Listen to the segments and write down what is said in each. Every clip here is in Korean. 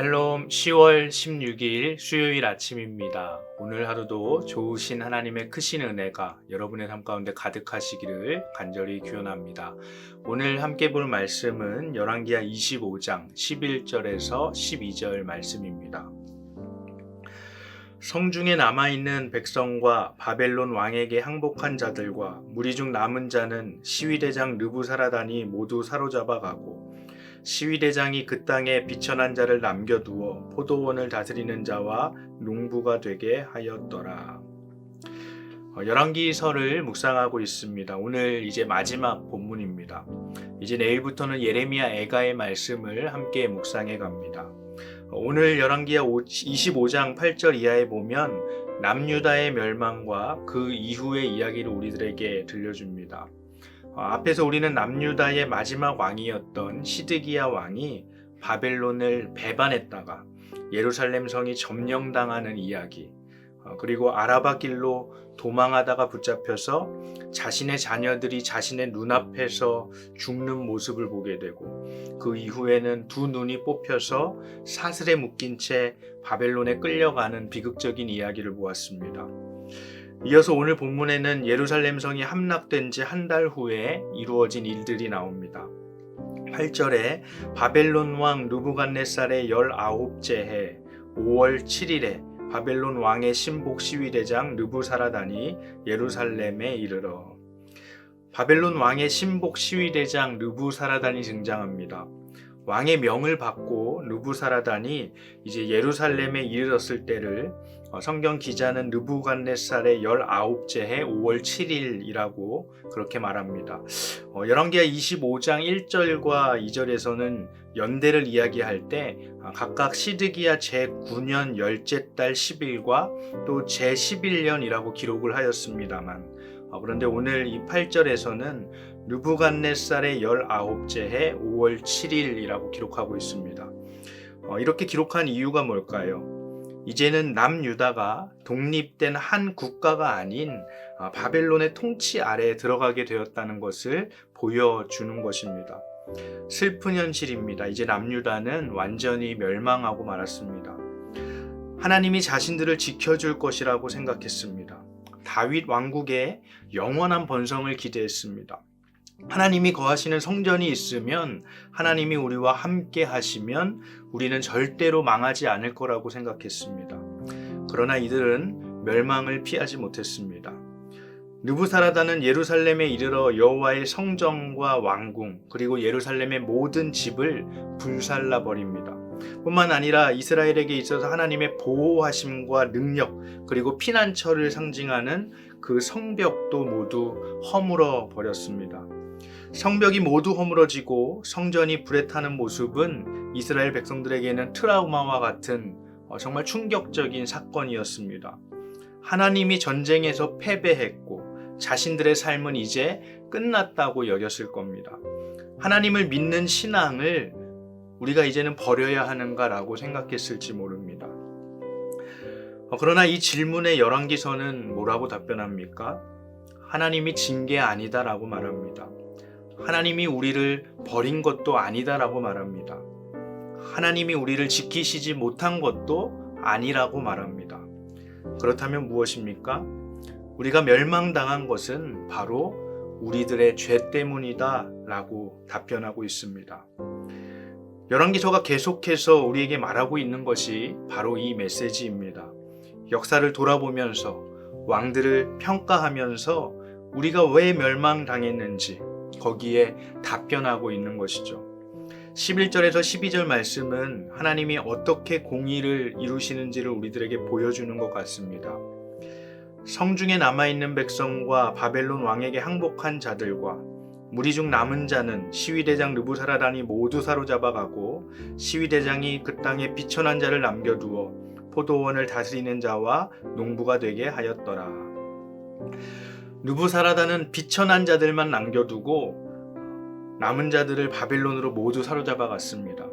샬롬 10월 16일 수요일 아침입니다. 오늘 하루도 좋으신 하나님의 크신 은혜가 여러분의 삶 가운데 가득하시기를 간절히 기원합니다. 오늘 함께 볼 말씀은 열왕기하 25장 11절에서 12절 말씀입니다. 성중에 남아있는 백성과 바벨론 왕에게 항복한 자들과 무리 중 남은 자는 시위대장 느부사라단이 모두 사로잡아 가고 시위대장이 그 땅에 비천한 자를 남겨두어 포도원을 다스리는 자와 농부가 되게 하였더라. 어, 열왕기서를 묵상하고 있습니다. 오늘 이제 마지막 본문입니다. 이제 내일부터는 예레미야 애가의 말씀을 함께 묵상해 갑니다. 어, 오늘 열왕기야 25장 8절 이하에 보면 남유다의 멸망과 그 이후의 이야기를 우리들에게 들려줍니다. 어, 앞에서 우리는 남유다의 마지막 왕이었던 시드기야 왕이 바벨론을 배반했다가 예루살렘 성이 점령당하는 이야기, 어, 그리고 아라바 길로 도망하다가 붙잡혀서 자신의 자녀들이 자신의 눈앞에서 죽는 모습을 보게 되고 그 이후에는 두 눈이 뽑혀서 사슬에 묶인 채 바벨론에 끌려가는 비극적인 이야기를 보았습니다. 이어서 오늘 본문에는 예루살렘 성이 함락된 지 한 달 후에 이루어진 일들이 나옵니다. 8절에 바벨론 왕 누부갓네살의 19째 해 5월 7일에 바벨론 왕의 신복 시위대장 느부사라단이 예루살렘에 이르러 바벨론 왕의 신복 시위대장 느부사라단이 등장합니다. 왕의 명을 받고 느부사라단이 이제 예루살렘에 이르렀을 때를 어, 성경 기자는 느부갓네살의 19째 해 5월 7일이라고 그렇게 말합니다. 어, 열왕기하 25장 1절과 2절에서는 연대를 이야기할 때 아, 각각 시드기야 제9년 열째 달 10일과 또 제11년이라고 기록을 하였습니다만 어, 그런데 오늘 이 8절에서는 느부갓네살의 19째 해 5월 7일이라고 기록하고 있습니다. 이렇게 기록한 이유가 뭘까요? 이제는 남유다가 독립된 한 국가가 아닌 아, 바벨론의 통치 아래에 들어가게 되었다는 것을 보여주는 것입니다. 슬픈 현실입니다. 이제 남유다는 완전히 멸망하고 말았습니다. 하나님이 자신들을 지켜줄 것이라고 생각했습니다. 다윗 왕국의 영원한 번성을 기대했습니다. 하나님이 거하시는 성전이 있으면 하나님이 우리와 함께 하시면 우리는 절대로 망하지 않을 거라고 생각했습니다. 그러나 이들은 멸망을 피하지 못했습니다. 느부사라다는 예루살렘에 이르러 여호와의 성전과 왕궁 그리고 예루살렘의 모든 집을 불살라 버립니다. 뿐만 아니라 이스라엘에게 있어서 하나님의 보호하심과 능력 그리고 피난처를 상징하는 그 성벽도 모두 허물어 버렸습니다. 성벽이 모두 허물어지고 성전이 불에 타는 모습은 이스라엘 백성들에게는 트라우마와 같은 어, 정말 충격적인 사건이었습니다. 하나님이 전쟁에서 패배했고 자신들의 삶은 이제 끝났다고 여겼을 겁니다. 하나님을 믿는 신앙을 우리가 이제는 버려야 하는가라고 생각했을지 모릅니다. 어, 그러나 이 질문에 열왕기서는 뭐라고 답변합니까? 하나님이 진 게 아니다라고 말합니다. 하나님이 우리를 버린 것도 아니다라고 말합니다. 하나님이 우리를 지키시지 못한 것도 아니라고 말합니다. 그렇다면 무엇입니까? 우리가 멸망당한 것은 바로 우리들의 죄 때문이다 라고 답변하고 있습니다. 열왕기서가 계속해서 우리에게 말하고 있는 것이 바로 이 메시지입니다. 역사를 돌아보면서 왕들을 평가하면서 우리가 왜 멸망당했는지 거기에 답변하고 있는 것이죠. 11절에서 12절 말씀은 하나님이 어떻게 공의를 이루시는지를 우리들에게 보여주는 것 같습니다. 성중에 남아있는 백성과 바벨론 왕에게 항복한 자들과 무리 중 남은 자는 시위대장 느부사라단이 모두 사로잡아가고 시위대장이 그 땅에 비천한 자를 남겨두어 포도원을 다스리는 자와 농부가 되게 하였더라. 누부사라다는 비천한 자들만 남겨두고 남은 자들을 바벨론으로 모두 사로잡아 갔습니다.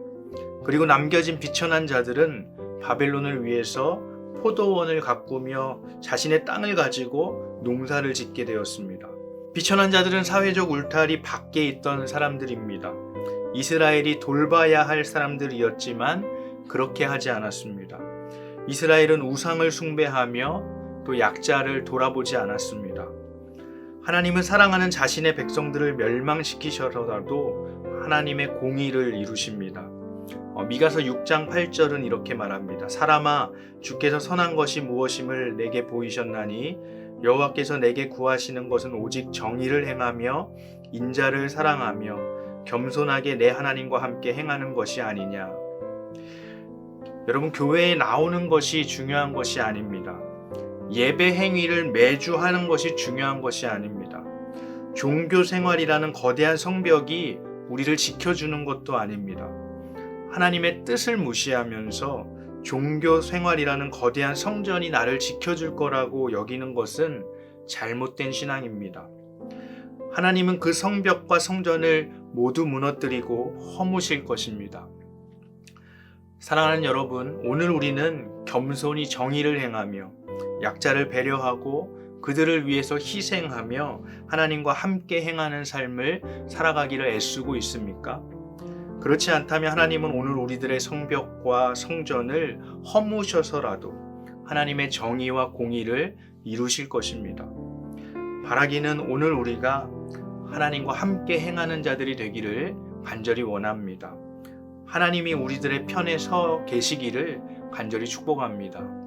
그리고 남겨진 비천한 자들은 바벨론을 위해서 포도원을 가꾸며 자신의 땅을 가지고 농사를 짓게 되었습니다. 비천한 자들은 사회적 울타리 밖에 있던 사람들입니다. 이스라엘이 돌봐야 할 사람들이었지만 그렇게 하지 않았습니다. 이스라엘은 우상을 숭배하며 또 약자를 돌아보지 않았습니다. 하나님은 사랑하는 자신의 백성들을 멸망시키셔서라도 하나님의 공의를 이루십니다. 어, 미가서 6장 8절은 이렇게 말합니다. 사람아 주께서 선한 것이 무엇임을 내게 보이셨나니 여호와께서 내게 구하시는 것은 오직 정의를 행하며 인자를 사랑하며 겸손하게 내 하나님과 함께 행하는 것이 아니냐. 여러분 교회에 나오는 것이 중요한 것이 아닙니다. 예배 행위를 매주 하는 것이 중요한 것이 아닙니다. 종교 생활이라는 거대한 성벽이 우리를 지켜주는 것도 아닙니다. 하나님의 뜻을 무시하면서 종교 생활이라는 거대한 성전이 나를 지켜줄 거라고 여기는 것은 잘못된 신앙입니다. 하나님은 그 성벽과 성전을 모두 무너뜨리고 허무실 것입니다. 사랑하는 여러분, 오늘 우리는 겸손히 정의를 행하며 약자를 배려하고 그들을 위해서 희생하며 하나님과 함께 행하는 삶을 살아가기를 애쓰고 있습니까? 그렇지 않다면 하나님은 오늘 우리들의 성벽과 성전을 허무셔서라도 하나님의 정의와 공의를 이루실 것입니다. 바라기는 오늘 우리가 하나님과 함께 행하는 자들이 되기를 간절히 원합니다. 하나님이 우리들의 편에 서 계시기를 간절히 축복합니다.